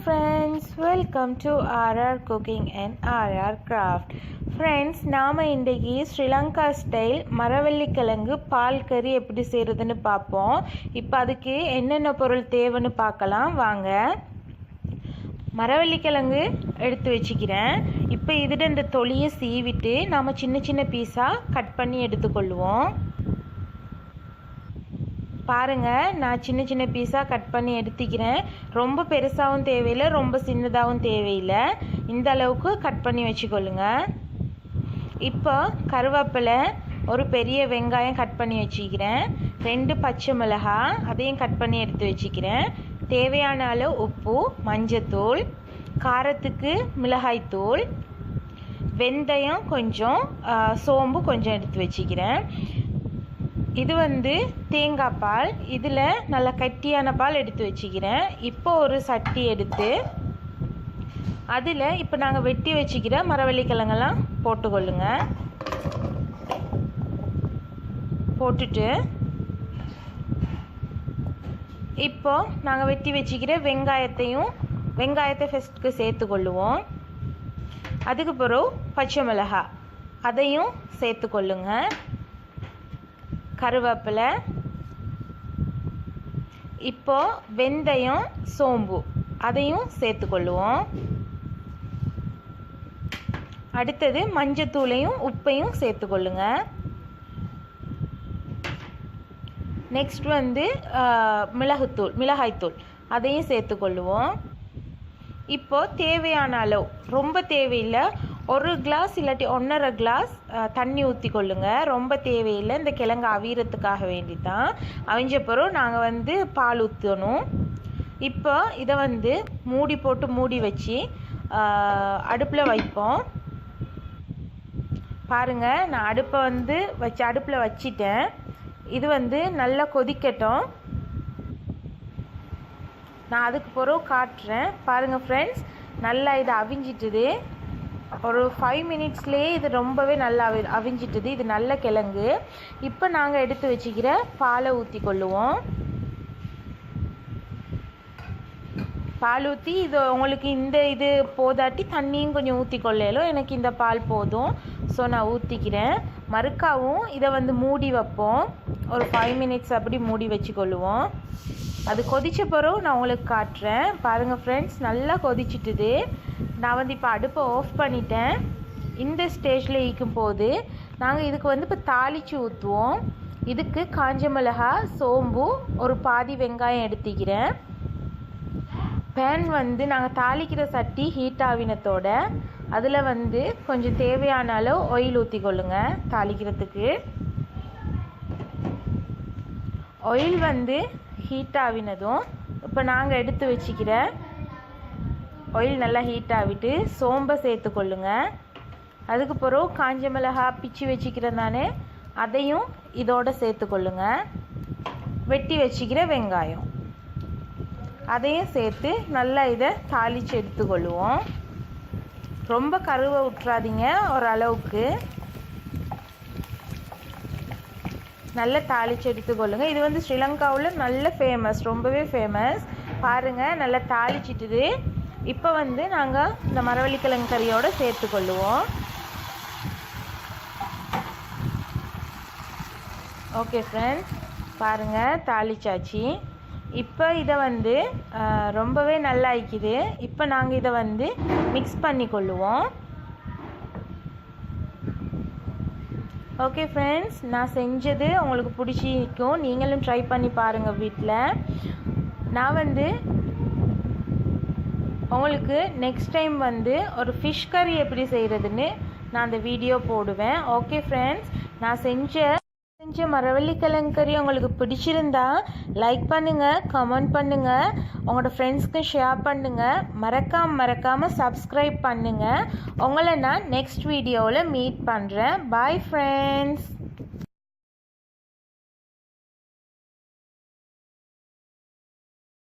Friends welcome to RR cooking and RR craft friends நாம் இன்றைக்கி Sri Lanka style மரவள்ளிக்கிழங்கு பால் கறி எப்படி செய்கிறதுன்னு பார்ப்போம். இப்போ அதுக்கு என்னென்ன பொருள் தேவைன்னு பார்க்கலாம். வாங்க. மரவள்ளிக்கிழங்கு எடுத்து வச்சுக்கிறேன். இப்போ இதில் இந்த தொலியை சீவிட்டு நாம் சின்ன சின்ன பீஸாக கட் பண்ணி எடுத்துக்கொள்வோம். பாருங்கள் நான் சின்ன சின்ன பீஸாக கட் பண்ணி எடுத்துக்கிறேன். ரொம்ப பெருசாகவும் தேவையில்லை ரொம்ப சின்னதாகவும் தேவையில்லை. இந்த அளவுக்கு கட் பண்ணி வச்சுக்கொள்ளுங்க. இப்போ கருவேப்பிலை ஒரு பெரிய வெங்காயம் கட் பண்ணி வச்சுக்கிறேன். ரெண்டு பச்சை மிளகாய் அதையும் கட் பண்ணி எடுத்து வச்சுக்கிறேன். தேவையான அளவு உப்பு மஞ்சத்தூள் காரத்துக்கு மிளகாய்த்தூள் வெந்தயம் கொஞ்சம் சோம்பு கொஞ்சம் எடுத்து வச்சுக்கிறேன். இது வந்து தேங்காய் பால். இதில் நல்ல கட்டியான பால் எடுத்து வச்சுக்கிறேன். இப்போ ஒரு சட்டி எடுத்து அதில் இப்போ நாங்கள் வெட்டி வச்சுக்கிற மரவள்ளிக்கிழங்கெல்லாம் போட்டுக்கொள்ளுங்க. போட்டுட்டு இப்போ நாங்கள் வெட்டி வச்சுக்கிற வெங்காயத்தையும் வெங்காயத்தை ஃபஸ்ட்டுக்கு சேர்த்துக்கொள்ளுவோம். அதுக்கு பிறகு பச்சை மிளகாய் அதையும் சேர்த்துக்கொள்ளுங்கள் கருவேப்பிலை இப்போ வெந்தயம் சோம்பு. அதையும் சேர்த்துக்கொள்ளுவோம். அடுத்தது மஞ்சத்தூளையும் உப்பையும் சேர்த்துக்கொள்ளுங்க. நெக்ஸ்ட் வந்து மிளகுத்தூள் மிளகாய்த்தூள். அதையும் சேர்த்துக்கொள்ளுவோம். இப்போ தேவையான அளவு ரொம்ப தேவையில்லை ஒரு கிளாஸ் இல்லாட்டி ஒன்றரை கிளாஸ் தண்ணி ஊற்றி கொள்ளுங்க ரொம்ப தேவையில்லை. இந்த கிழங்கு அவியறதுக்காக வேண்டி தான் அவிஞ்ச பிறகு நாங்கள் வந்து பால் ஊற்றணும் இப்போ இதை வந்து மூடி போட்டு மூடி வச்சு அடுப்பில் வைப்போம். பாருங்கள் நான் அடுப்பை வந்து வச்சு அடுப்பில் வச்சிட்டேன். இது வந்து நல்லா கொதிக்கட்டும். நான் அதுக்கு பிறகு காட்டுறேன். பாருங்கள் ஃப்ரெண்ட்ஸ் நல்லா இது அவிஞ்சிட்டுது. ஒரு ஃபைவ் மினிட்ஸ்லேயே இது ரொம்பவே நல்லா அவி அவிஞ்சிட்டுது. இது நல்ல கிழங்கு. இப்போ நாங்கள் எடுத்து வச்சுக்கிற பாலை ஊற்றி கொள்ளுவோம். பால் ஊற்றி இது உங்களுக்கு இந்த இது போதாட்டி தண்ணியும் கொஞ்சம் ஊற்றி கொள்ளையிலும் எனக்கு இந்த பால் போதும். ஸோ நான் ஊற்றிக்கிறேன் மறுக்காவும் இதை வந்து மூடி வைப்போம். ஒரு ஃபைவ் மினிட்ஸ் அப்படி மூடி வச்சு கொள்ளுவோம் அது கொதித்த பிறகு நான் உங்களுக்கு காட்டுறேன். பாருங்கள் ஃப்ரெண்ட்ஸ் நல்லா கொதிச்சிட்டுது. நான் வந்து இப்போ அடுப்பை ஆஃப் பண்ணிட்டேன். இந்த ஸ்டேஜில் ஈக்கும் போது நாங்கள் இதுக்கு வந்து இப்போ தாளித்து ஊற்றுவோம் இதுக்கு காஞ்ச மிளகா சோம்பு ஒரு பாதி வெங்காயம் எடுத்துக்கிறேன். பேன் வந்து நாங்கள் தாளிக்கிற சட்டி ஹீட் ஆகினத்தோட அதில் வந்து கொஞ்சம் தேவையான அளவு ஆயில் ஊற்றிக்கொள்ளுங்க தாளிக்கிறதுக்கு. ஆயில் வந்து ஹீட் ஆகினதும் இப்போ நாங்கள் எடுத்து வச்சுக்கிற ஆயில் நல்லா ஹீட் ஆகிட்டு சோம்பை சேர்த்துக்கொள்ளுங்க அதுக்கு பிறகு காஞ்ச மிளகா பிச்சு வச்சுக்கிறதானே அதையும் இதோட சேர்த்துக்கொள்ளுங்க வெட்டி வச்சுக்கிற வெங்காயம். அதையும் சேர்த்து நல்லா இதை தாளித்து எடுத்துக்கொள்ளுவோம் ரொம்ப கருவை விட்டுறாதீங்க ஓரளவுக்கு. நல்லா தாளித்து எடுத்துக்கொள்ளுங்க இது வந்து ஸ்ரீலங்காவில் நல்ல ஃபேமஸ் ரொம்பவே ஃபேமஸ் பாருங்கள் நல்லா தாளிச்சிட்டுது. இப்போ வந்து நாங்கள் இந்த மரவள்ளிக்கிழங்கு கறியோடு சேர்த்துக்கொள்ளுவோம் ஓகே ஃப்ரெண்ட்ஸ் பாருங்கள் தாளிச்சாச்சு. இப்போ இதை வந்து ரொம்பவே நல்லா இப்போ நாங்கள் இதை வந்து மிக்ஸ் பண்ணி கொள்ளுவோம். ஓகே ஃப்ரெண்ட்ஸ் நான் செஞ்சது உங்களுக்கு பிடிச்சிருக்கும். நீங்களும் ட்ரை பண்ணி பாருங்கள் வீட்டில் நான் வந்து உங்களுக்கு நெக்ஸ்ட் டைம் வந்து ஒரு ஃபிஷ் கறி எப்படி செய்கிறதுன்னு நான் அந்த வீடியோ போடுவேன். ஓகே ஃப்ரெண்ட்ஸ் நான் செஞ்ச செஞ்ச மரவள்ளி கறி உங்களுக்கு பிடிச்சிருந்தா லைக் பண்ணுங்கள் கமெண்ட் பண்ணுங்கள் உங்களோட ஃப்ரெண்ட்ஸ்க்கு ஷேர் பண்ணுங்கள் மறக்காம மறக்காமல் சப்ஸ்கிரைப் பண்ணுங்கள் உங்களை நான் நெக்ஸ்ட் வீடியோவில் மீட் பண்ணுறேன் பாய் ஃப்ரெண்ட்ஸ்